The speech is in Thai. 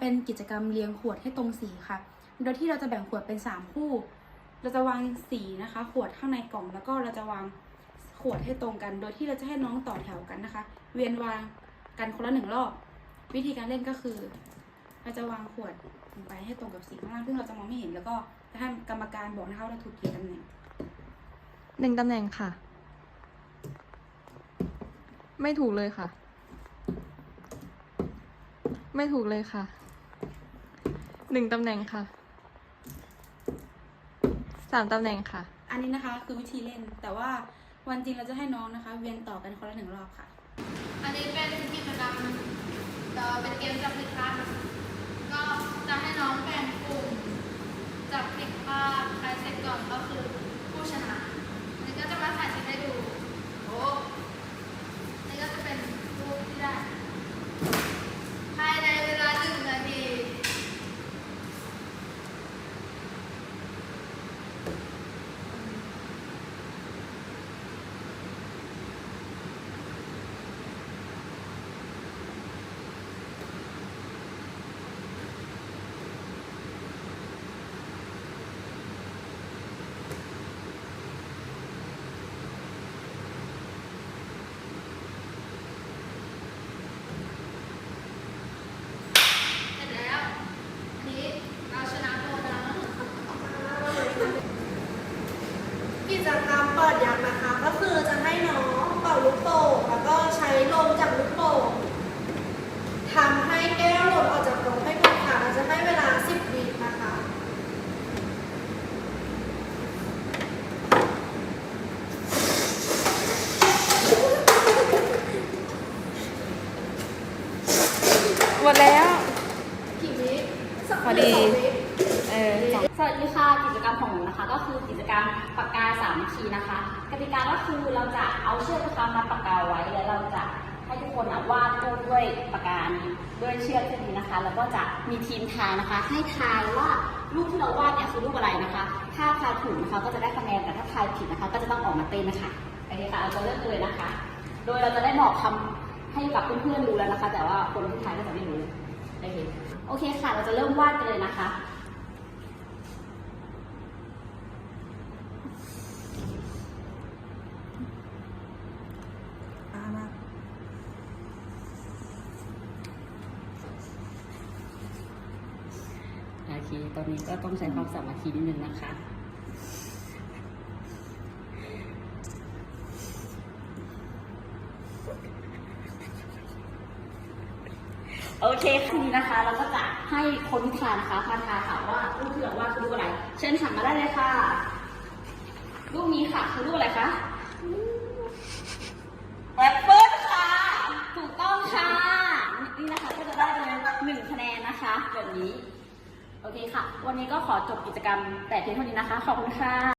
เป็นกิจกรรมเรียงขวดให้ตรงสีค่ะ โดยที่เราจะแบ่งขวดเป็น 3 คู่ เราจะวางสีนะคะ ขวดข้างในกล่อง แล้วก็เราจะวางขวดให้ตรงกัน โดยที่เราจะให้น้องต่อแถวกันนะคะ เวียนวางกันคนละหนึ่งรอบ วิธีการเล่นก็คือ เราจะวางขวดลงไปให้ตรงกับสีข้างล่างซึ่งเราจะมองไม่เห็น แล้วก็จะให้กรรมการบอกนะคะว่าเราถูกกี่ตำแหน่งหนึ่งตำแหน่งค่ะ ไม่ถูกเลยค่ะ ไม่ถูกเลยค่ะ หนึ่งตำแหน่งค่ะสามตำแหน่งค่ะ อันนี้นะคะคือวิธีเล่น แต่ว่าวันจริงเราจะให้น้องนะคะ เวียนต่อกันคนละหนึ่งรอบค่ะ อันนี้เป็นกิจกรรมเอ่อเป็นเกมจับผิดพลาดก็จะให้น้องแบ่งกลุ่มจับผิดพลาดใครเสร็จก่อนก็คือผู้ชนะอันนี้ก็จะมาถ่ายคลิปให้ดูโอ้อันนี่ก็จะเป็นรูปที่ได้ ภายในเวลาหนึ่งนาที เสร็จแล้ว อันนี้เราชนะโดนแล้ว กิจกรรมเปิดยักษ์นะคะ ก็คือจะให้น้องเป่าลูกโป่งแล้วก็ใช้ลมจากลูกโป่งทำให้แก้วหล่นออกจากโต๊ะให้หมดค่ะเราจะให้เวลา 10 วินะคะหมดแล้ว กี่วิสักพอดี สงวิเอสวัสดีค่ะกิจกรรมของหนูนะคะ ก็คือกิจกรรมปากกาสามคีนะคะ กติกาก็คือเราจะเอาเชือกนะคะมาปากกาไว้แล้วเราจะให้ทุกคนอะวาดรูปด้วยปากกาด้วยเชือกเส้นนี้นะคะ แล้วก็จะมีทีมทายนะคะ ให้ทายว่ารูปที่เราวาดเนี่ยคือรูปอะไรนะคะ ถ้าทายถูกนะคะก็จะได้คะแนนแต่ถ้าทายผิดนะคะ ก็จะต้องออกมาเต้นนะคะโอเคค่ะเราจะเริ่มกันเลยนะคะ โดยเราจะได้บอกคำให้กับเพื่อนๆรู้แล้วนะคะ แต่ว่าคนที่ทายก็จะไม่รู้โอเคโอเคค่ะ เราจะเริ่มวาดกันเลยนะคะ อ่ามา โอ เค ตอนนี้ก็ต้องใช้ความสามัคคีนิดนึงนะคะ โอเคทีนี้นะคะ เราก็จะให้คนทานนะคะมาทายค่ะว่ารูปที่เราวาคือรูปอะไร เชิญหันมาได้เลยค่ะรูปนี้ค่ะคือรูปอะไรคะแอปเปิ้ลค่ะ ถูกต้องค่ะ นี่นะคะก็จะได้เลยหนึ่งคะแนนนะคะ แบบนี้ โอเคค่ะ วันนี้ก็ขอจบกิจกรรมแต่เพียงเท่านี้นะคะ ขอบคุณค่ะ